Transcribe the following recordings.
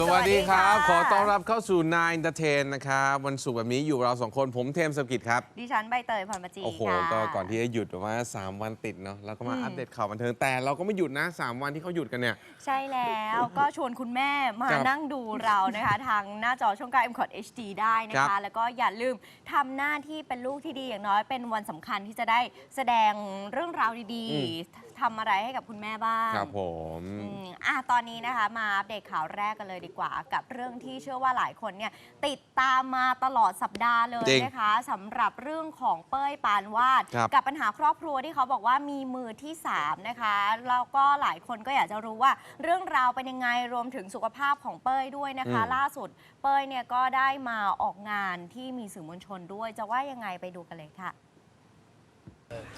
สวัสดีครับสวัสดีค่ะขอต้อนรับเข้าสู่ Nine Entertain นะครับ วันศุกร์แบบนี้อยู่เราสองคนผมเทมสกิจครับ ดิฉันใบเตยพรประจีโอ้โห ค่ะ ก็ก่อนที่จะหยุดประมาณ3วันติดเนาะแล้วก็มาอืม อัปเดตข่าวบันเทิงแต่เราก็ไม่หยุดนะ 3 วันที่เขาหยุดกันเนี่ย ใช่แล้ว ก็ชวนคุณแม่มาครับนั่งดูเรานะคะ ทางหน้าจอช่องการ m c o t HD ได้นะครัคะ บแล้วก็อย่าลืมทำหน้าที่เป็นลูกที่ดีอย่างน้อยเป็นวันสำคัญที่จะได้แสดงเรื่องราวดีๆ ทำอะไรให้กับคุณแม่บ้างครับผมอืมอะตอนนี้นะคะ มาอัปเดตข่าวแรกกันเลยดีกว่า กับเรื่องที่เชื่อว่าหลายคนเนี่ยติดตามมาตลอดสัปดาห์เลยจริงนะคะสำหรับเรื่องของเป้ยปานวาด ครับกับปัญหาครอบครัวที่เขาบอกว่ามีมือที่ 3 นะคะแล้วก็หลายคนก็อยากจะรู้ว่าเรื่องราวเป็นยังไงรวมถึงสุขภาพของเป้ยด้วยนะคะ อืม ล่าสุดเป้ยเนี่ยก็ได้มาออกงานที่มีสื่อมวลชนด้วย จะว่ายังไงไปดูกันเลยค่ะ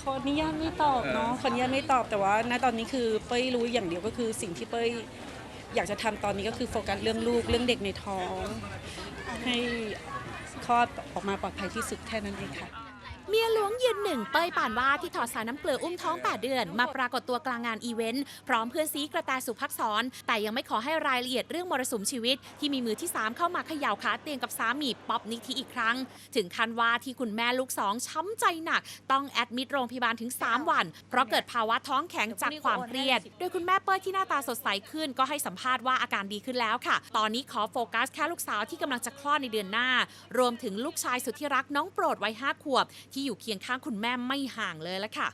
ขออนุญาตไม่ตอบเนาะขออนุญาตไม่ตอบแต่ว่า ณตอนนี้คือเป้ยรู้อย่างเดียวก็คือสิ่งที่เป้ยอยากจะทำตอนนี้ก็คือโฟกัสเรื่องลูกเรื่องเด็กในท้อง ให้คลอดออกมาปลอดภัยที่สุดแค่นั้นเองค่ะ เมียหลวงยืนหนึ่งเป้ยป่านว่าที่ถอดสายน้ำเกลืออุ้มท้อง 8 เดือน มาปรากฏตัวกลางงานอีเวนต์ พร้อมเพื่อนซีกระแตสุภักษร แต่ยังไม่ขอให้รายละเอียดเรื่องมรสุมชีวิต ที่มีมือที่ 3 เข้ามาเขย่าขาเตียงกับสามีป๊อบนิธิอีกครั้ง ถึงขั้นว่าที่คุณแม่ลูกสองช้ำใจหนัก ต้องแอดมิดโรงพยาบาลถึง 3 วัน เพราะเกิดภาวะท้องแข็งจากความเครียด โดยคุณแม่เป้ยที่หน้าตาสดใสขึ้น ก็ให้สัมภาษณ์ว่าอาการดีขึ้นแล้วค่ะ ตอนนี้ขอโฟกัสแค่ลูกสาวที่กำลังจะคลอดในเดือนหน้า รวมถึงลูกชายสุดที่รักน้องโปรดวัยห้าขวบที่อยู่เคียงข้างคุณแม่ไม่ห่างเลยละค่ะ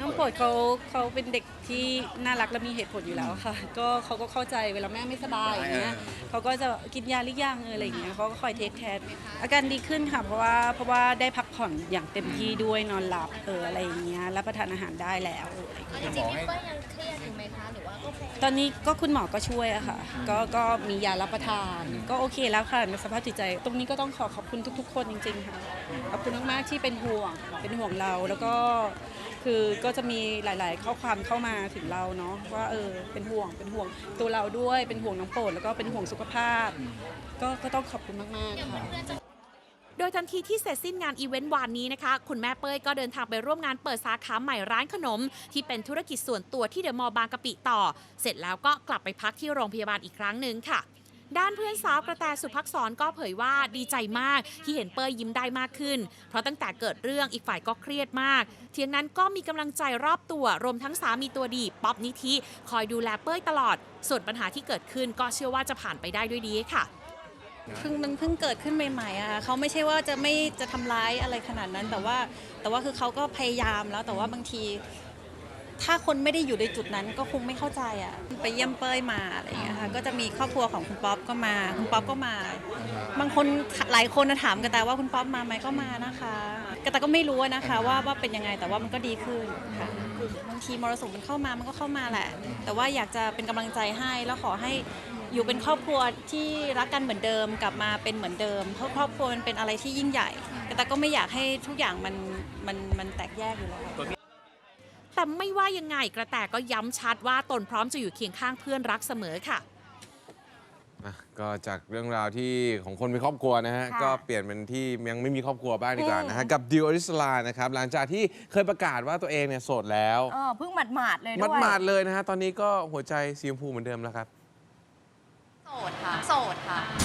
น้องโปรดเขาเขาเป็นเด็กที่น่ารักและมีเหตุผลอยู่แล้วค่ะ ก็เขาก็เข้าใจเวลาแม่ไม่สบายอย่างเงี้ยเขาก็จะกินยาหรือยังเอออะไรอย่างเงี้ยเขาก็คอยเทคแคร์อาการดีขึ้นค่ะเพราะว่าเพราะว่าได้พักผ่อนอย่างเต็มที่ด้วยนอนหลับเอออะไรอย่างเงี้ยรับประทานอาหารได้แล้วอะไรอย่างเงี้ย จริงๆพี่เป้ยยังเครียดอยู่ไหมคะหรือว่าก็ตอนนี้ก็คุณหมอก็ช่วยอะค่ะ ก็ก็มียารับประทาน ก็โอเคแล้วค่ะในสภาพจิตใจ ตรงนี้ก็ต้องขอขอบคุณทุก ๆ คนจริง ๆ ค่ะ ขอบคุณมาก ๆ ที่เป็นห่วง เป็นห่วงเรา แล้วก็ คือก็จะมีหลาย ๆ ข้อความเข้ามาถึงเราเนาะว่าเออเป็นห่วงเป็นห่วงตัวเราด้วยเป็นห่วงน้องโปรดแล้วก็เป็นห่วงสุขภาพ ก็ก็ต้องขอบคุณมาก ๆ ค่ะ โดยทันทีที่เสร็จสิ้นงานอีเวนต์วานนี้นะคะ คุณแม่เป้ยก็เดินทางไปร่วมงานเปิดสาขาใหม่ร้านขนม ที่เป็นธุรกิจส่วนตัวที่เดอะมอลล์บางกะปิต่อ เสร็จแล้วก็กลับไปพักที่โรงพยาบาลอีกครั้งหนึ่งค่ะ ด้านเพื่อนสาวกระแตสุภักษรก็เผยว่าดีใจมากที่เห็นเป้ยยิ้มได้มากขึ้น เพราะตั้งแต่เกิดเรื่องอีกฝ่ายก็เครียดมาก เทียงนั้นก็มีกำลังใจรอบตัวรวมทั้งสามีตัวดี ป๊อบนิธิคอยดูแลเป้ยตลอด ส่วนปัญหาที่เกิดขึ้นก็เชื่อว่าจะผ่านไปได้ด้วยดีค่ะเพิ่งมันเพิ่งเกิดขึ้นใหม่ๆอะค่ะเขาไม่ใช่ว่าจะไม่จะทำร้ายอะไรขนาดนั้น แต่ว่าแต่ว่าคือเขาก็พยายามแล้วแต่ว่าบางที ถ้าคนไม่ได้อยู่ในจุดนั้นก็คงไม่เข้าใจอะไปเยี่ยมเป้ยมาอะไรอย่างเงี้ยค่ะก็จะมีครอบครัวของคุณป๊อปก็มา คุณป๊อปก็มา บางคนหลายคนน่ะถามกันแต่ว่าคุณป๊อปมาไหมก็มานะคะกระแต่ก็ไม่รู้อะนะคะว่าว่าเป็นยังไงแต่ว่ามันก็ดีขึ้นค่ะบางทีมรสุมมันเข้ามามันก็เข้ามาแหละ แต่ว่าอยากจะเป็นกำลังใจให้แล้วขอให้อยู่เป็นครอบครัวที่รักกันเหมือนเดิมกลับมาเป็นเหมือนเดิมเพราะครอบครัวมันเป็นอะไรที่ยิ่งใหญ่ แต่ก็ไม่อยากให้ทุกอย่างมันมันมันแตกแยกอยู่แล้ว แต่ไม่ว่ายังไงกระแตก็ย้ำชัดว่าตนพร้อมจะอยู่เคียงข้างเพื่อนรักเสมอค่ะ อะก็จากเรื่องราวที่ของคนมีครอบครัวนะฮะ ค่ะก็เปลี่ยนเป็นที่ยังไม่มีครอบครัวบ้างดีกว่านะฮะอืมกับดิวอริสลานะครับ หลังจากที่เคยประกาศว่าตัวเองเนี่ยโสดแล้ว เออเพิ่งหมาดๆเลยมัด้ดวยมาดๆเลยนะฮะ ตอนนี้ก็หัวใจสีชมพูเหมือนเดิมแล้วครับ โสดค่ะ โสดค่ะ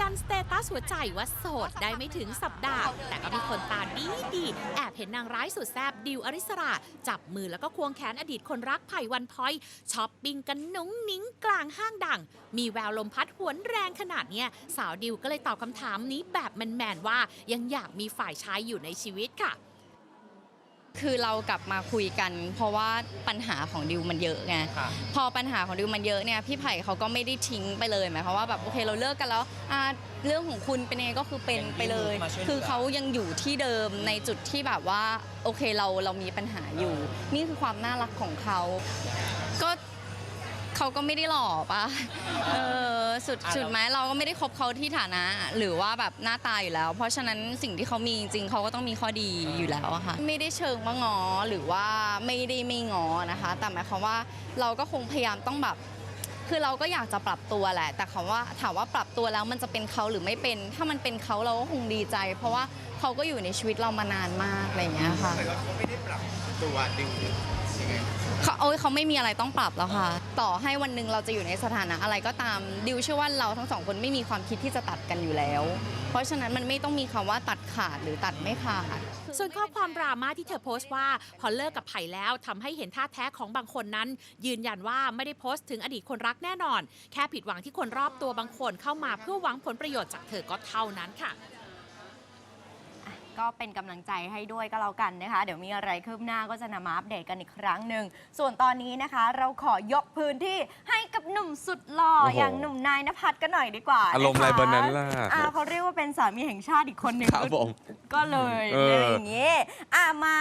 ยันสเตตัสหัวใจว่าโสดได้ไม่ถึงสัปดาห์ แต่ก็มีคนตาดีดีแอบเห็นนางร้ายสุดแซบดิวอริสรา จับมือแล้วก็ควงแขนอดีตคนรักไผ่วันพ้อยช้อปปิ้งกันนุ้งนิ้งกลางห้างดัง มีแววลมพัดหวนแรงขนาดเนี้ยสาวดิวก็เลยตอบคำถามนี้แบบแมนๆว่ายังอยากมีฝ่ายชายอยู่ในชีวิตค่ะ คือเรากลับมาคุยกัน เพราะว่าปัญหาของดิวมันเยอะไงพอปัญหาของดิวมันเยอะเนี่ยพี่ไผ่เขาก็ไม่ได้ทิ้งไปเลยหมายความว่าแบบโอเคเราเลิกกันแล้วอ่าเรื่องของคุณเป็นยังไงก็คือเป็นไปเลยคือเขายังอยู่ที่เดิมในจุดที่แบบว่าโอเคเราเรามีปัญหาอยู่ นี่คือความน่ารักของเขา ก็ เขาก็ไม่ได้หล่อปะเออสุดสุดไหมเราก็ไม่ได้คบเขาที่ฐานะ หรือว่าแบบหน้าตาอยู่แล้ว เพราะฉะนั้นสิ่งที่เขามีจริงๆเขาก็ต้องมีข้อดีอยู่แล้วอะค่ะไม่ได้เชิงว่างอหรือว่าไม่ได้ไม่งอนะคะ แต่หมายความว่าเราก็คงพยายามต้องแบบคือเราก็อยากจะปรับตัวแหละ แต่คำว่าถามว่าปรับตัวแล้วมันจะเป็นเขาหรือไม่เป็น ถ้ามันเป็นเขาเราก็คงดีใจ เพราะว่าเขาก็อยู่ในชีวิตเรามานานมากอะไรอย่างเงี้ยค่ะแต่ว่าเขาไม่ได้ปรับตัวดึง เขาโอ้ยเขาไม่มีอะไรต้องปรับแล้วค่ะ ต่อให้วันหนึ่งเราจะอยู่ในสถานะอะไรก็ตามดิวเชื่อว่าเราทั้งสองคนไม่มีความคิดที่จะตัดกันอยู่แล้ว เพราะฉะนั้นมันไม่ต้องมีคำว่าตัดขาดหรือตัดไม่ขาด ส่วนข้อความดราม่าที่เธอโพสต์ว่า พอเลิกกับไผ่แล้วทำให้เห็นท่าแท้ของบางคนนั้น ยืนยันว่าไม่ได้โพสต์ถึงอดีตคนรักแน่นอน แค่ผิดหวังที่คนรอบตัวบางคนเข้ามาเพื่อหวังผลประโยชน์จากเธอก็เท่านั้นค่ะ ก็เป็นกำลังใจให้ด้วยก็แล้วกันนะคะ เดี๋ยวมีอะไรคืบหน้าก็จะนำมาอัปเดตกันอีกครั้งหนึ่ง ส่วนตอนนี้นะคะ เราขอยกพื้นที่ให้กับหนุ่มสุดหล่อโอ้โหอย่างหนุ่มนายนภัสกันหน่อยดีกว่าอารมณ์อะไรคเบอร์นั้นล่ะ อ่าเขาเรียกว่าเป็นสามีแห่งชาติอีกคนหนึ่ง ครับผม ก็เลยเออ อะไรอย่างนี้อะมา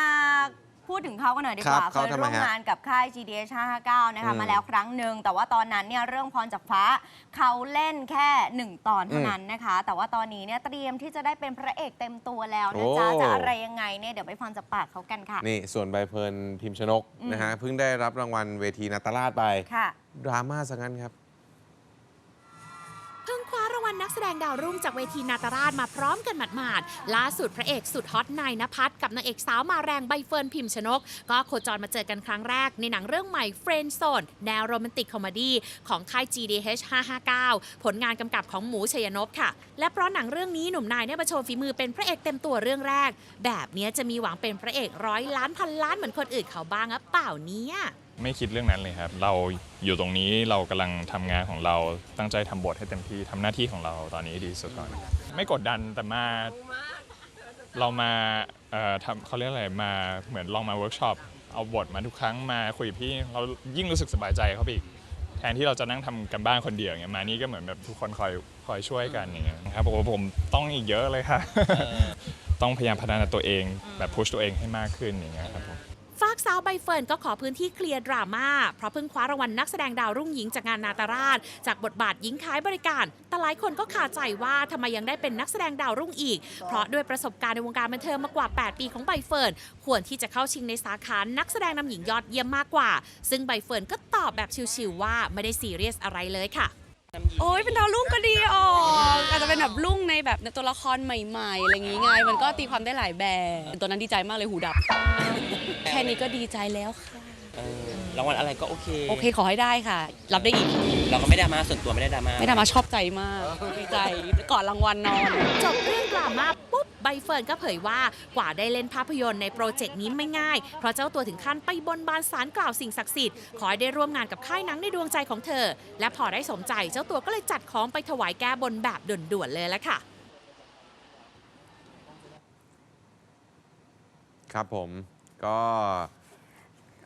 พูดถึงเขากันหน่อยดีกว่าครับเคเขายทำไมร่วมฮะงานกับค่าย GDH 559 นะคะอืมมาแล้วครั้งหนึ่ง แต่ว่าตอนนั้นเนี่ยเรื่องพรจากฟ้าเขาเล่นแค่หนึ่งตอนเท่าอืมนั้นนะคะ แต่ว่าตอนนี้เนี่ยเตรียมที่จะได้เป็นพระเอกเต็มตัวแล้วนะจ๊ะโอ้จะอะไรยังไงเนี่ยเดี๋ยวไปฟังจากปากเขากันค่ะ นี่ส่วนใบเพลินพิมพ์ชนกอืมนะฮะเพิ่งได้รับรางวัลเวทีนาตราชไปค่ะดราม่าซะงั้นครับเพิ่งคว้ารางวัล นักแสดงดาวรุ่งจากเวทีนาตราชมาพร้อมกันหมาดๆล่าสุดพระเอกสุดฮอตนายนภัสกับนางเอกสาวมาแรงใบเฟิร์นพิมพ์ชนก ก็โคจรมาเจอกันครั้งแรกในหนังเรื่องใหม่เฟรน d z โซนแนวโรแมนติกคอมเมดี้ของค่าย GDH 559 ผลงานกำกับของหมูชัยนพค่ะ และเพราะหนังเรื่องนี้หนุ่มนายได้มาโชว์ฝีมือเป็นพระเอกเต็มตัวเรื่องแรก แบบนี้จะมีหวังเป็นพระเอกร้อยล้านพันล้านเหมือนคนอื่นเขาบ้างหรือเปล่าเนี่ย ไม่คิดเรื่องนั้นเลยครับ เราอยู่ตรงนี้เรากำลังทำงานของเราตั้งใจทำบทให้เต็มที่ทำหน้าที่ของเราตอนนี้ดีสุดก่อนไม่กดดันแต่มาเรามาเอ่อทำเขาเรียกอะไรมาเหมือนลองมาเวิร์กช็อปเอาบทมาทุกครั้งมาคุยกับพี่เรายิ่งรู้สึกสบายใจเขาไปอีกแทนที่เราจะนั่งทำกันบ้านคนเดียวอย่างเงี้ยมานี่ก็เหมือนแบบทุกคนคอยคอยช่วยกันอย่างเงี้ยครับผมผมต้องอีกเยอะเลยค่ะ ต้องพยายามพัฒนาตัวเองแบบพุชตัวเองให้มากขึ้นอย่างเงี้ยครับผมากสาวใบเฟิร์นก็ขอพื้นที่เคลียร์ดราม่าเพราะเพิ่งคว้ารางวัลนักแสดงดาวรุ่งหญิงจากงานนาตราช จากบทบาทหญิงขายบริการ แต่หลายคนก็คาใจว่าทำไมยังได้เป็นนักแสดงดาวรุ่งอีก เพราะด้วยประสบการณ์ในวงการบันเทิงมากว่า 8 ปีของใบเฟิร์นควรที่จะเข้าชิงในสาขานักแสดงนำหญิงยอดเยี่ยมมากกว่า ซึ่งใบเฟิร์นก็ตอบแบบชิวๆว่าไม่ได้ซีเรียสอะไรเลยค่ะ โอ้ยเป็นดาวรุ่งก็ดีออกอาจจะเป็นแบบรุ่งในแบบในตัวละครใหม่ๆอะไรอย่างงี้ไงมันก็ตีความได้หลายแบบตัวนั้นดีใจมากเลยหูดับ แค่นี้ก็ดีใจแล้วค่ะเออรางวัลอะไรก็โอเคโอเคขอให้ได้ค่ะ รับได้อีก เราก็ไม่ดราม่าส่วนตัวไม่ได้ดราม่า ไม่ได้มาชอบใจมากดีใจก่อนรางวัลนอน จบเรื่องดราม่าปุ๊บ ใบเฟิร์นก็เผยว่ากว่าได้เล่นภาพยนตร์ในโปรเจกต์นี้ไม่ง่าย เพราะเจ้าตัวถึงขั้นไปบนบานสารกล่าวสิ่งศักดิ์สิทธิ์ขอให้ได้ร่วมงานกับค่ายหนังในดวงใจของเธอ และพอได้สมใจเจ้าตัวก็เลยจัดของไปถวายแก้บนแบบด่วนๆเลยละค่ะ ครับผมก็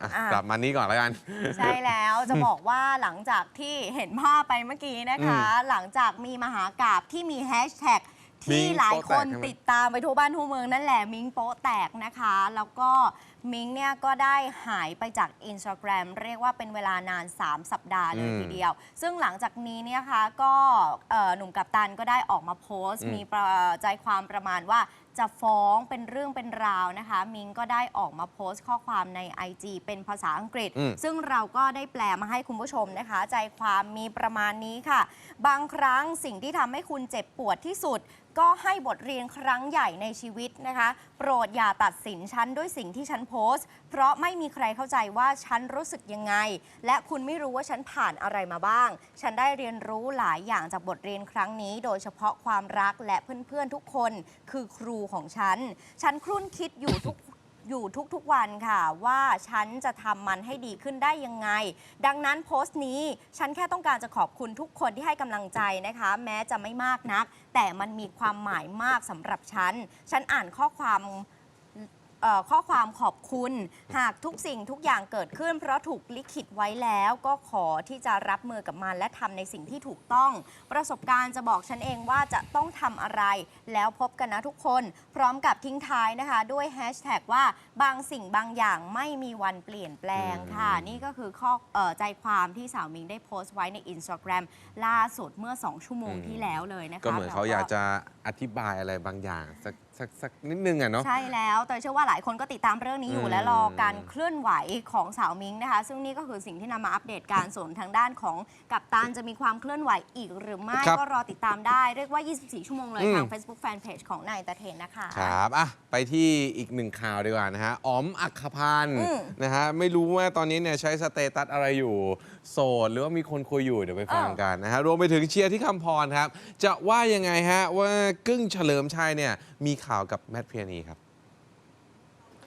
อะอะ กลับมานี้ก่อนแล้วกัน ใช่แล้วจะบอกว่าหลังจากที่เห็นภาพไปเมื่อกี้นะคะ หลังจากมีมหากราบที่มีแฮชแท็ก ที่มิ้งหลายคนโป๊ะแตกใช่ไหมติดตามไปทั่วบ้านทั่วเมืองนั่นแหละมิงโป๊ะแตกนะคะ แล้วก็มิงเนี่ยก็ได้หายไปจาก Instagram เรียกว่าเป็นเวลานาน 3 สัปดาห์เลยอืมทีเดียว ซึ่งหลังจากนี้เนี่ยนะคะก็เอ่อหนุ่มกัปตันก็ได้ออกมาโพสต์อืมมีประใจความประมาณว่าจะฟ้องเป็นเรื่องเป็นราวนะคะ มิงก็ได้ออกมาโพสต์ข้อความใน IG เป็นภาษาอังกฤษอืมซึ่งเราก็ได้แปลมาให้คุณผู้ชมนะคะ ใจความมีประมาณนี้ค่ะ บางครั้งสิ่งที่ทำให้คุณเจ็บปวดที่สุดก็ให้บทเรียนครั้งใหญ่ในชีวิตนะคะ โปรดอย่าตัดสินฉันด้วยสิ่งที่ฉันโพสต์ เพราะไม่มีใครเข้าใจว่าฉันรู้สึกยังไง และคุณไม่รู้ว่าฉันผ่านอะไรมาบ้าง ฉันได้เรียนรู้หลายอย่างจากบทเรียนครั้งนี้ โดยเฉพาะความรักและเพื่อนๆทุกคนคือครูของฉัน ฉันครุ่นคิดอยู่ทุก อยู่ทุกๆวันค่ะ ว่าฉันจะทำมันให้ดีขึ้นได้ยังไง ดังนั้นโพสต์นี้ฉันแค่ต้องการจะขอบคุณทุกคนที่ให้กำลังใจนะคะ แม้จะไม่มากนัก แต่มันมีความหมายมากสำหรับฉัน ฉันอ่านข้อความ เอ่อข้อความขอบคุณ หากทุกสิ่งทุกอย่างเกิดขึ้น เพราะถูกลิขิตไว้แล้วก็ขอที่จะรับมือกับมันและทำในสิ่งที่ถูกต้อง ประสบการณ์จะบอกฉันเองว่าจะต้องทำอะไร แล้วพบกันนะทุกคน พร้อมกับทิ้งท้ายนะคะ ด้วยแฮชแท็กว่าบางสิ่งบางอย่างไม่มีวันเปลี่ยนแปลงค่ะ นี่ก็คือข้อเอ่อใจความที่สาวมิงได้โพสต์ไว้ใน Instagram ล่าสุดเมื่อ 2 ชั่วโมงอืมที่แล้วเลยนะคะก็เหมือนเขาอยากจะอธิบายอะไรบางอย่างสัก สักสักนิดนึงอะเนาะ ใช่แล้วแต่เชื่อว่าหลายคนก็ติดตามเรื่องนี้อยู่ อืมและรอการเคลื่อนไหวของสาวมิงนะคะ ซึ่งนี่ก็คือสิ่งที่นำมาอัปเดตการส่วนทางด้านของกัปตันจะมีความเคลื่อนไหวอีกหรือไม่ครับก็รอติดตามได้ เรียกว่า 24 ชั่วโมงเลยอืม ทาง Facebook Fanpage ของนายตะเทนนะคะ ครับอะไปที่อีกหนึ่งข่าวดีกว่านะฮะอ๋อมอักขพันธ์อืมนะฮะไม่รู้ว่าตอนนี้เนี่ยใช้สเตตัสอะไรอยู่ โสด หรือว่ามีคนคุยอยู่เดี๋ยวไปฟังกันนะฮะรวมไปถึงเชียร์ที่คำพรครับ จะว่ายังไงฮะว่ากึ้งเฉลิมชัยเนี่ยมีข่าว่าวกับแมทเพียนีครับ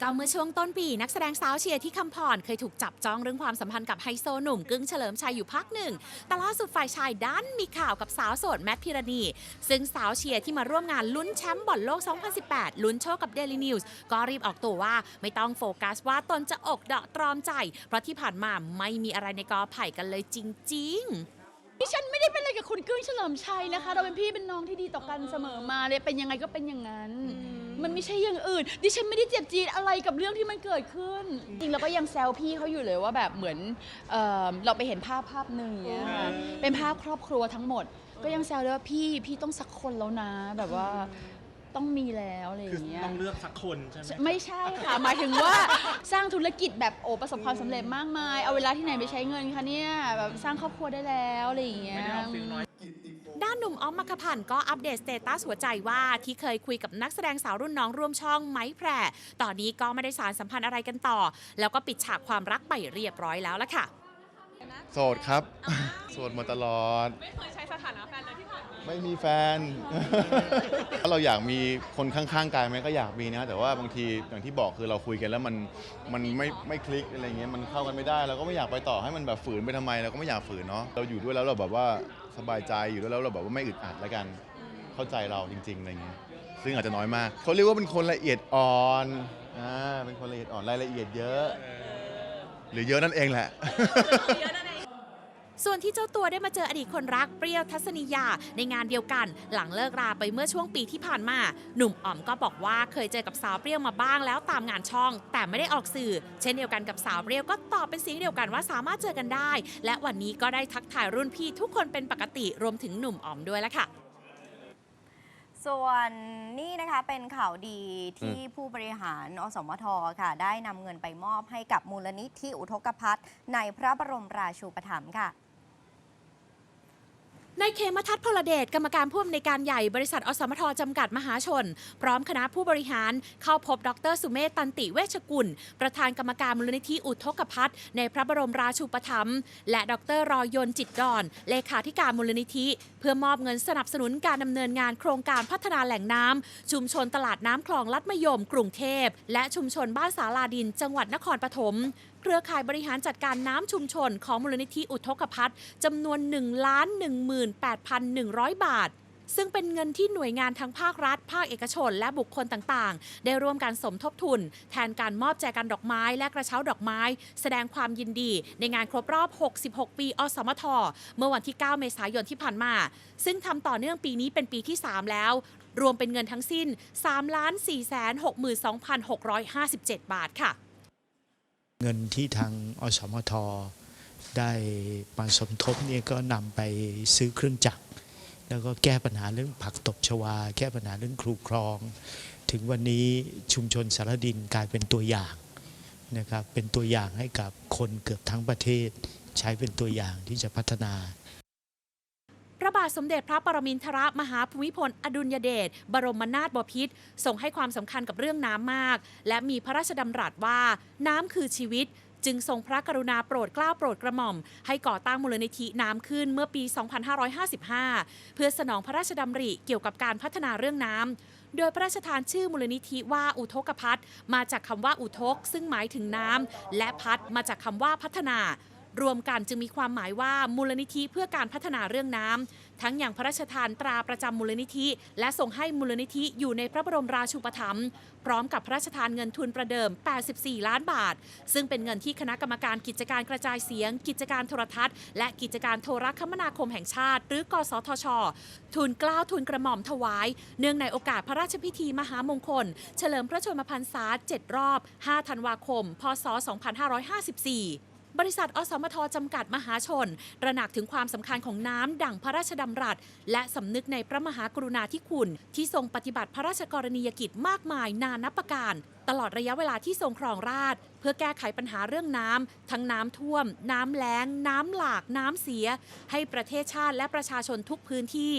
ก็เมื่อช่วงต้นปีนักแสดงสาวเชียร์ที่คำพรเคยถูกจับจ้องเรื่องความสัมพันธ์กับไฮโซหนุ่มกึ้งเฉลิมชัยอยู่พักหนึ่ง แต่ล่าสุดฝ่ายชายดันมีข่าวกับสาวโสดแมทพิรณี ซึ่งสาวเชียร์ที่มาร่วมงานลุ้นแชมป์บอลโลก 2018 ลุ้นโชคกับ Daily News ก็รีบออกตัวว่าไม่ต้องโฟกัสว่าตนจะอกเดาะตรอมใจ เพราะที่ผ่านมาไม่มีอะไรในกอไผ่กันเลยจริง ๆ ดิฉันไม่ได้เป็นอะไรกับคุณกึ้งเฉลิมชัยนะคะ เราเป็นพี่เป็นน้องที่ดีต่อกันเสมอมาเลยเป็นยังไงก็เป็นอย่างนั้น มันไม่ใช่อย่างอื่น ดิฉันไม่ได้เจ็บจี๊ดอะไรกับเรื่องที่มันเกิดขึ้น จริงเราก็ยังแซวพี่เขาอยู่เลยว่าแบบเหมือนเอ่อเราไปเห็นภาพภาพหนึ่งเนี้ยค่ะเป็นภาพครอบครัวทั้งหมด ก็ยังแซวเลยว่าพี่พี่ต้องสักคนแล้วนะแบบว่า ต้องมีแล้วอะไรอย่างเงี้ย ต้องเลือกสักคนใช่ไหมไม่ใช่ค่ะ หมายถึงว่าสร้างธุรกิจแบบโอ้ประสบความสำเร็จมากมาย เอาเวลาที่ไหนไปใช้เงินคะเนี่ยแบบสร้างครอบครัวได้แล้วอะไรอย่างเงี้ยด้านหนุ่มออมมัคคพันธ์ก็อัปเดตสเตตัสหัวใจว่าที่เคยคุยกับนักแสดงสาวรุ่นน้องร่วมช่องไม้แพร่ตอนนี้ก็ไม่ได้สารสัมพันธ์อะไรกันต่อ แล้วก็ปิดฉากความรักไปเรียบร้อยแล้วละค่ะ โสดครับ โสดมาตลอด ไม่เคยใช้สถานะแฟนเลยที่ผ่านมาไม่มีแฟน ถ้าเราอยากมีคนข้างๆกายไหมก็อยากมีนะ แต่ว่าบางทีอย่างที่บอกคือเราคุยกันแล้วมันมันไม่ไม่คลิกอะไรเงี้ยมันเข้ากันไม่ได้เราก็ไม่อยากไปต่อให้มันแบบฝืนไปทำไมเราก็ไม่อยากฝืนเนาะเราอยู่ด้วยแล้วเราแบบว่าสบายใจอยู่ด้วยแล้วเราแบบว่าไม่อึดอัดแล้วกัน เข้าใจเราจริงๆอะไรเงี้ยซึ่งอาจจะน้อยมากเขาเรียกว่าเป็นคนละเอียดอ่อนอ่าเป็นคนละเอียดอ่อนรายละเอียดเยอะ หรือเยอะนั่นเองแหละ ส่วนที่เจ้าตัวได้มาเจออดีตคนรักเปรี้ยวทัศนียาในงานเดียวกัน หลังเลิกราไปเมื่อช่วงปีที่ผ่านมา หนุ่มอ๋อมก็บอกว่าเคยเจอกับสาวเปรี้ยวมาบ้างแล้วตามงานช่อง แต่ไม่ได้ออกสื่อ เช่นเดียวกันกับสาวเปรี้ยวก็ตอบเป็นเสียงเดียวกันว่าสามารถเจอกันได้ และวันนี้ก็ได้ทักทายรุ่นพี่ทุกคนเป็นปกติรวมถึงหนุ่มอ๋อมด้วยละค่ะ ส่วนนี่นะคะเป็นข่าวดีที่ผู้บริหารอสมทค่ะ ได้นำเงินไปมอบให้กับมูลนิธิอุทกภัทรในพระบรมราชูปถัมภ์ค่ะ นายเคมทัศน์พลเดชกรรมการผู้อำนวยการใหญ่บริษัทอสมทจำกัดมหาชน พร้อมคณะผู้บริหาร เข้าพบดรสุเมธตันติเวชกุล ประธานกรรมการมูลนิธิอุทกภัทรในพระบรมราชูปถัมภ์และดรรอยนจิตดอน เลขาธิการมูลนิธิ เพื่อมอบเงินสนับสนุนการดำเนินงานโครงการพัฒนาแหล่งน้ำชุมชนตลาดน้ำคลองลัดมะยม กรุงเทพ และชุมชนบ้านสาลาดิน จังหวัดนครปฐม เครือข่ายบริหารจัดการน้ำชุมชนของมูลนิธิอุทกภัทรจำนวน1 18,100 บาทซึ่งเป็นเงินที่หน่วยงานทั้งภาครัฐ ภาคเอกชน และบุคคลต่างๆ ได้ร่วมกันสมทบทุน แทนการมอบแจกันดอกไม้และกระเช้าดอกไม้ แสดงความยินดี ในงานครบรอบ 66 ปี อสมท เมื่อวันที่ 9 เมษายนที่ผ่านมา ซึ่งทำต่อเนื่องปีนี้เป็นปีที่ 3 แล้ว รวมเป็นเงินทั้งสิ้น 3 4 62,657 บาทค่ะ เงินที่ทางอสมทได้มาสมทบเนี่ยก็นำไปซื้อเครื่องจักร แล้วก็แก้ปัญหาเรื่องผักตบชวา แก้ปัญหาเรื่องครูครอง ถึงวันนี้ชุมชนสารดินกลายเป็นตัวอย่างนะครับเป็นตัวอย่างให้กับคนเกือบทั้งประเทศ ใช้เป็นตัวอย่างที่จะพัฒนา ระบาทสมเด็จพระปรมินทรมหาภูมิพลอดุลยเดชบรมนาถบพิตรทรงให้ความสำคัญกับเรื่องน้ำมาก และมีพระราชดำรัสว่า น้ำคือชีวิตจึงทรงพระกรุณาโปรดเกล้าโปรดกระหม่อม ให้ก่อตั้งมูลนิธิน้ำขึ้นเมื่อปี 2555 เพื่อสนองพระราชดำริเกี่ยวกับการพัฒนาเรื่องน้ำ โดยพระราชทานชื่อมูลนิธิว่าอุทกพัฒน์มาจากคำว่าอุทกซึ่งหมายถึงน้ำและพัฒน์มาจากคำว่าพัฒนา รวมกันจึงมีความหมายว่ามูลนิธิเพื่อการพัฒนาเรื่องน้ำทั้งอย่างพระราชทานตราประจำมูลนิธิ และส่งให้มูลนิธิอยู่ในพระบรมราชูปถัมภ์พร้อมกับพระราชทานเงินทุนประเดิม 84 ล้านบาท ซึ่งเป็นเงินที่คณะกรรมการกิจการกระจายเสียง กิจการโทรทัศน์ และกิจการโทรคมนาคมแห่งชาติ หรือ กสทช ทุนกล้าวทุนกระหม่อมถวาย เนื่องในโอกาสพระราชพิธีมหามงคล เฉลิมพระชนมพรรษา 7 รอบ 5 ธันวาคม พศ 2554 บริษัทอสมทจำกัดมหาชนระหนักถึงความสำคัญของน้ำดั่งพระราชดำรัส และสำนึกในพระมหากรุณาธิคุณ ที่ทรงปฏิบัติพระราชกรณียกิจมากมายนานับประการ ตลอดระยะเวลาที่ทรงครองราชย์เพื่อแก้ไขปัญหาเรื่องน้ำทั้งน้ำท่วม น้ำแล้ง น้ำหลาก น้ำเสีย ให้ประเทศชาติและประชาชนทุกพื้นที่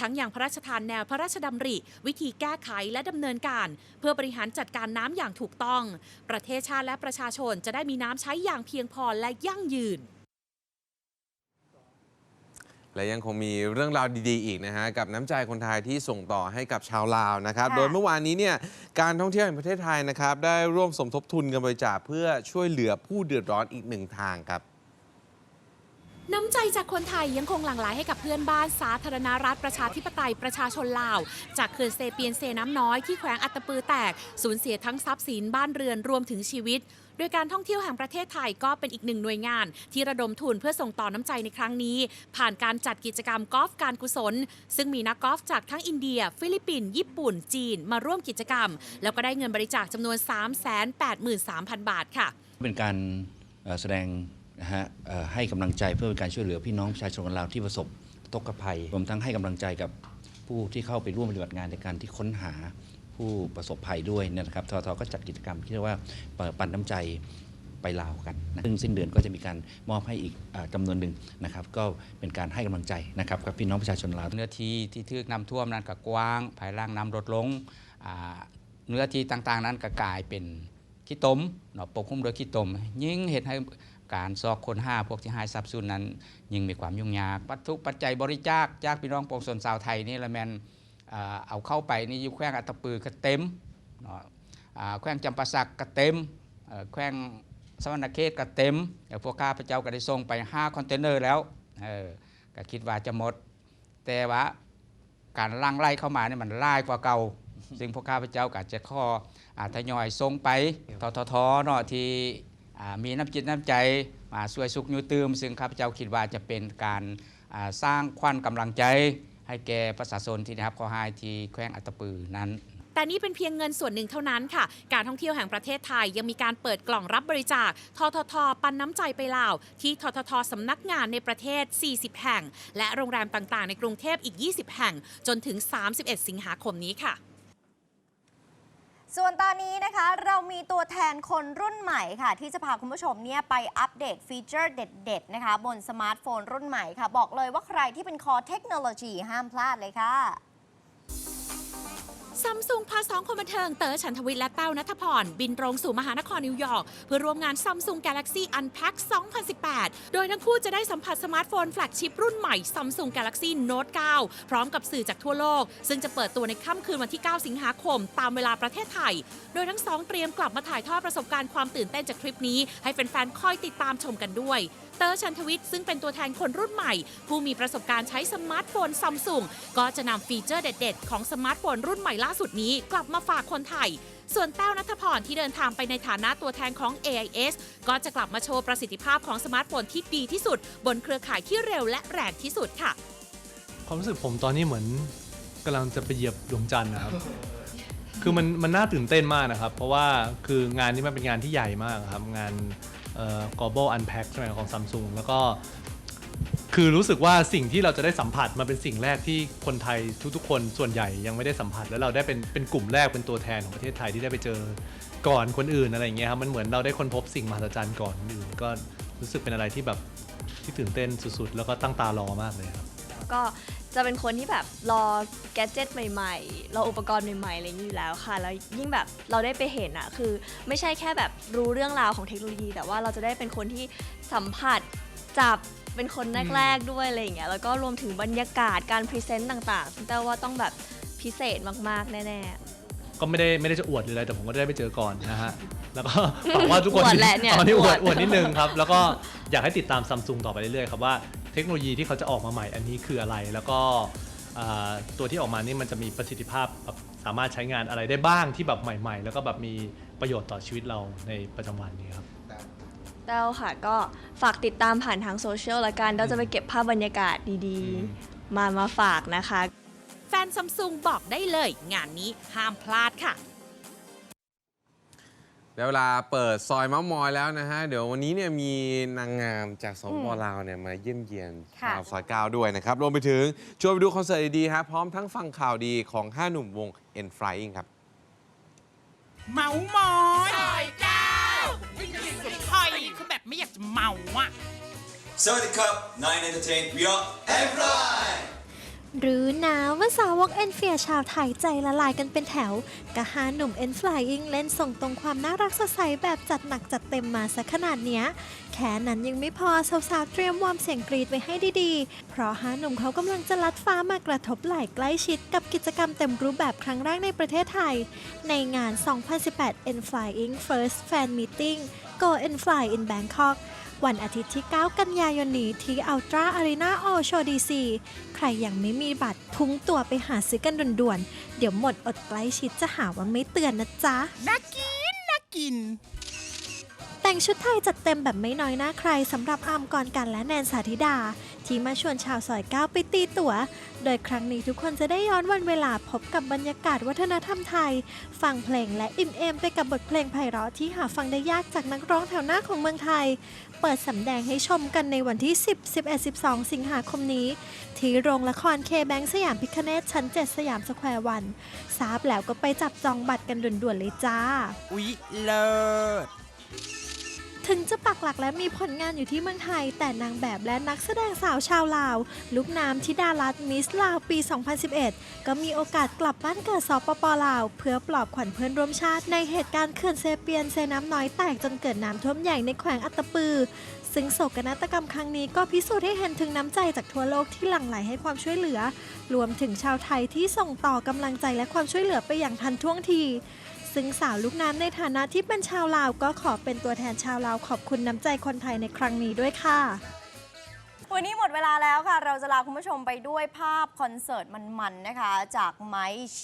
ทั้งอย่างพระราชทานแนวพระราชดำริ วิธีแก้ไขและดำเนินการ เพื่อบริหารจัดการน้ำอย่างถูกต้อง ประเทศชาติและประชาชนจะได้มีน้ำใช้อย่างเพียงพอและยั่งยืนและยังคงมีเรื่องราวดีๆ อีกนะฮะกับน้ำใจคนไทยที่ส่งต่อให้กับชาวลาวนะครับค่ะโดยเมื่อวานนี้เนี่ยการท่องเที่ยวแห่งประเทศไทยนะครับ ได้ร่วมสมทบทุนกันบริจาคเพื่อช่วยเหลือผู้เดือดร้อนอีกหนึ่งทางครับ น้ำใจจากคนไทยยังคงหลั่งไหลให้กับเพื่อนบ้านสาธารณรัฐประชาธิปไตยประชาชนลาว จากเขื่อนเซเปียนเซน้ำน้อยที่แขวงอัตตปือแตก สูญเสียทั้งทรัพย์สินบ้านเรือนรวมถึงชีวิต โดยการท่องเที่ยวแห่งประเทศไทยก็เป็นอีกหนึ่งหน่วยงาน ที่ระดมทุนเพื่อส่งต่อน้ำใจในครั้งนี้ ผ่านการจัดกิจกรรมกอล์ฟการกุศล ซึ่งมีนักกอล์ฟจากทั้งอินเดีย ฟิลิปปินส์ญี่ปุ่น จีน มาร่วมกิจกรรม แล้วก็ได้เงินบริจาคจำนวน 383,000 บาทค่ะ เป็นการแสดง นะฮะให้กำลังใจเพื่อเป็นการช่วยเหลือพี่น้องประชาชนลาวที่ประสบอุทกภัยรวมทั้งให้กำลังใจกับผู้ที่เข้าไปร่วมปฏิบัติงานในการที่ค้นหาผู้ประสบภัยด้วยนะครับททก็จัดกิจกรรมที่เรียกว่าเปิดปันน้ำใจไปลาวกันนะซึ่งสิ้นเดือนก็จะมีการมอบให้อีกจำนวนหนึ่งนะครับ ก็เป็นการให้กำลังใจนะครับกับพี่น้องประชาชนลาวเนื้อที่ที่ถูกน้ำท่วมนั้นก็กว้างภายล่างน้ำลดลงเนื้อที่ต่างๆ นั้นก็กลายเป็นขี้ตมเนาะปกคลุมด้วยขี้ตมยิ่งเห็นให้ การซอกคนห้าพวกที่หายทรัพย์สูญนั้น ยิ่งมีความยุ่งยากวัตถุปัจจัยบริจาคจากพี่น้องปวงชนชาวไทยนี่ละแมนเอาเข้าไปนี่อยู่แขวงอัตปือก็เต็มเนาะแขวงจำปาสักก็เต็มแขวงสวรรณเขตก็เต็มเดี๋ยวพวกข้าพเจ้าก็ได้ส่งไป5คอนเทนเนอร์แล้วก็คิดว่าจะหมด แต่ว่าการล่างไล่เข้ามาเนี่ยมันไล่กว่าเก่า ซึ่งพวกข้าพเจ้าก็จะข้ออาทยอยส่งไปทททเนาะที่ มีน้ำจิตน้ำใจมาช่วยสุขยูตืม ซึ่งข้าพเจ้าคิดว่าจะเป็นการสร้างขวัญกำลังใจ ให้แก่ประชาชนที่ได้รับข้อหายที่แขวงอัตตปือนั้นแต่นี่เป็นเพียงเงินส่วนหนึ่งเท่านั้นค่ะ การท่องเที่ยวแห่งประเทศไทยยังมีการเปิดกล่องรับบริจาค ททท ปันน้ำใจไปลาว ที่ทททสำนักงานในประเทศ 40 แห่ง และโรงแรมต่างๆ ในกรุงเทพอีก 20 แห่ง จนถึง 31 สิงหาคมนี้ค่ะ ส่วนตอนนี้นะคะเรามีตัวแทนคนรุ่นใหม่ค่ะ ที่จะพาคุณผู้ชมเนี่ยไปอัปเดตฟีเจอร์เด็ด ๆ นะคะ บนสมาร์ทโฟนรุ่นใหม่ค่ะ บอกเลยว่าใครที่เป็นคอเทคโนโลยีห้ามพลาดเลยค่ะ ซัมซุงพาสองคนบันเทิงเต๋อฉันทวิทย์และเต้านัทพร บินตรงสู่มหานครนิวยอร์กเพื่อร่วมงาน Samsung Galaxy Unpack 2018 โดยทั้งคู่จะได้สัมผัสสมาร์ทโฟนแฟลกชิพรุ่นใหม่ Samsung Galaxy Note 9 พร้อมกับสื่อจากทั่วโลก ซึ่งจะเปิดตัวในค่ำคืนวันที่ 9 สิงหาคม ตามเวลาประเทศไทย โดยทั้งสองเตรียมกลับมาถ่ายทอดประสบการณ์ความตื่นเต้นจากทริปนี้ ให้แฟนๆคอยติดตามชมกันด้วย ตอร์ชันทวิทย์ซึ่งเป็นตัวแทนคนรุ่นใหม่ ผู้มีประสบการณ์ใช้สมาร์ทโฟนซัมซุงก็จะนำฟีเจอร์เด็ด ๆ ของสมาร์ทโฟนรุ่นใหม่ล่าสุดนี้ กลับมาฝากคนไทยส่วนแต้วนัทพรที่เดินทางไปในฐานะตัวแทนของ AIS ก็จะกลับมาโชว์ประสิทธิภาพของสมาร์ทโฟนที่ดีที่สุด บนเครือข่ายที่เร็วและแรงที่สุดค่ะ ความรู้สึกผมตอนนี้เหมือนกำลังจะไปเหยียบดวงจันทร์นะครับ คือมันมันน่าตื่นเต้นมากนะครับ เพราะว่าคืองานนี้มันเป็นงานที่ใหญ่มากครับ งาน เอ่อ global unpack ใช่ไหมของซัมซุงแล้วก็คือรู้สึกว่าสิ่งที่เราจะได้สัมผัสมันเป็นสิ่งแรกที่คนไทยทุกๆ คนส่วนใหญ่ยังไม่ได้สัมผัส แล้วเราได้เป็นเป็นกลุ่มแรกเป็นตัวแทนของประเทศไทยที่ได้ไปเจอก่อนคนอื่นอะไรอย่างเงี้ยครับมันเหมือนเราได้ค้นพบสิ่งมหัศจรรย์ก่อนคนอื่น ก็รู้สึกเป็นอะไรที่แบบที่ตื่นเต้นสุดๆ แล้วก็ตั้งตารอมากเลยครับ ก็จะเป็นคนที่แบบรอแกดเจิตใหม่ๆ รออุปกรณ์ใหม่ๆอะไรอย่างนี้อยู่แล้วค่ะ แล้วยิ่งแบบเราได้ไปเห็นอะคือไม่ใช่แค่แบบรู้เรื่องราวของเทคโนโลยี แต่ว่าเราจะได้เป็นคนที่สัมผัสจับเป็นคนแรกๆด้วยอะไรอย่างเงี้ย แล้วก็รวมถึงบรรยากาศการพรีเซนต์ต่างๆซึ่งแต่ว่าต้องแบบพิเศษมากๆแน่ๆ ก็ไม่ได้ไม่ได้จะอวดหรืออะไรแต่ผมก็ได้ไปเจอก่อนนะฮะ แล้วก็ หวังว่าทุกคนอวดแหละเนี่ยตอนนี้อวดออววด ดนิดนึงครับ แล้วก็อยากให้ติดตามซัมซุงต่อไปเรื่อยๆครับว่าเทคโนโลยีที่เขาจะออกมาใหม่อันนี้คืออะไร แล้วก็อ่าตัวที่ออกมานี่มันจะมีประสิทธิภาพแบบสามารถใช้งานอะไรได้บ้างที่แบบใหม่ ๆ แล้วก็แบบมีประโยชน์ต่อชีวิตเราในประจำวันนี้ครับแต้วค่ะก็ฝากติดตามผ่านทางโซเชียลละกันแต้วจะไปเก็บภาพบรรยากาศดีๆมามาฝากนะคะ แฟนซัมซุงบอกได้เลย งานนี้ห้ามพลาดค่ะ ได้เวลาเปิดซอยเมามอยแล้วนะฮะ เดี๋ยววันนี้เนี่ยมีนางงามจากสปปลาวเนี่ยมาเยี่ยมเยียนค่ะชาวซอยเก้าด้วยนะครับ รวมไปถึงชวนไปดูคอนเสิร์ตดีๆฮะพร้อมทั้งฟังข่าวดีของ 5 หนุ่มวง N Flying ครับ เมามอยซอยเก้าใครคือแบบไม่อยากจะเมาอะสวัสดีครับ Nine Entertain We are Every หรือนะว่าสาวกเอ็นเฟียชาวไทยใจละลายกันเป็นแถวกะหาหนุ่มเอ็นฟลายอิงเล่นส่งตรงความน่ารักสดใสแบบจัดหนักจัดเต็มมาซะขนาดเนี้ย แค่นั้นยังไม่พอสาวๆเตรียมวอร์มเสียงกรีดไว้ให้ดีๆ เพราะหาหนุ่มเขากำลังจะลัดฟ้ามากระทบไหล่ใกล้ชิดกับกิจกรรมเต็มรูปแบบครั้งแรกในประเทศไทย ในงาน 2018 N Flying First Fan Meeting Go N Fly in Bangkok วันอาทิตย์ที่ 9 กันยายนนี้ที่ Ultra Arena All Show DC ใครยังไม่มีบัตรทุ้งตัวไปหาซื้อกันด่วนๆ เดี๋ยวหมดอดใกล้ชิดจะหาว่าไม่เตือนนะจ๊ะ นักกินนักกิน แต่งชุดไทยจัดเต็มแบบไม่น้อยหน้าใครสำหรับอามกรกันและแนนสาธิดา ที่มาชวนชาวซอยก้าวไปตีตัว๋ว โดยครั้งนี้ทุกคนจะได้ย้อนวันเวลาพบกับบรรยากาศวัฒนธรรมไทย ฟังเพลงและอิ่มเอมไปกับบทเพลงไพเราะที่หาฟังได้ยากจากนักร้องแถวหน้าของเมืองไทย เปิดสำแดงให้ชมกันในวันที่ 10 11 12 สิงหาคมนี้ ที่โรงละครเคแบงสยามพิคเนตชั้น 7 สยามสแควร์วันทราบแล้วก็ไปจับจองบัตรกันด่วนๆเลยจ้าอุ๊ยเลิศ ถึงจะปักหลักและมีผลงานอยู่ที่เมืองไทย แต่นางแบบและนักแสดงสาวชาวลาว ลูกน้ำธิดารัตน์มิสลาวปี 2011 ก็มีโอกาสกลับบ้านเกิดสปปลาว เพื่อปลอบขวัญเพื่อนร่วมชาติในเหตุการณ์เขื่อนเซเปียนเซน้ำน้อยแตกจนเกิดน้ำท่วมใหญ่ในแขวงอัตตปือ ซึ่งโศกนาฏกรรมครั้งนี้ก็พิสูจน์ให้เห็นถึงน้ำใจจากทั่วโลกที่หลั่งไหลให้ความช่วยเหลือ รวมถึงชาวไทยที่ส่งต่อกำลังใจและความช่วยเหลือไปอย่างทันท่วงที ซึ่งสาวลูกน้ำในฐานะที่เป็นชาวลาวก็ขอเป็นตัวแทนชาวลาวขอบคุณน้ำใจคนไทยในครั้งนี้ด้วยค่ะ วันนี้หมดเวลาแล้วค่ะ เราจะลาคุณผู้ชมไปด้วยภาพคอนเสิร์ตมันๆนะคะ จากไม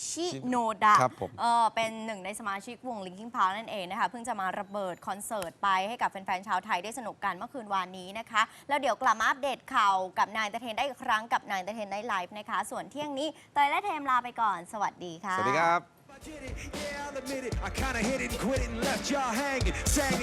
ชิโนดะครับผม เออเป็นหนึ่งในสมาชิกวง Linkin Park นั่นเองนะคะ เพิ่งจะมาระเบิดคอนเสิร์ตไปให้กับแฟนๆชาวไทยได้สนุกกันเมื่อคืนวานนี้นะคะ แล้วเดี๋ยวกลับมาอัปเดตข่าวกับนายตะเทนได้อีกครั้งกับนายตะเทนได้ไลฟ์นะคะ ส่วนเที่ยงนี้เตยและเทมลาไปก่อน สวัสดีค่ะ สวัสดีครับ Yeah, I'll admit it. I kinda hit it and quit it and left y'all hanging. Sang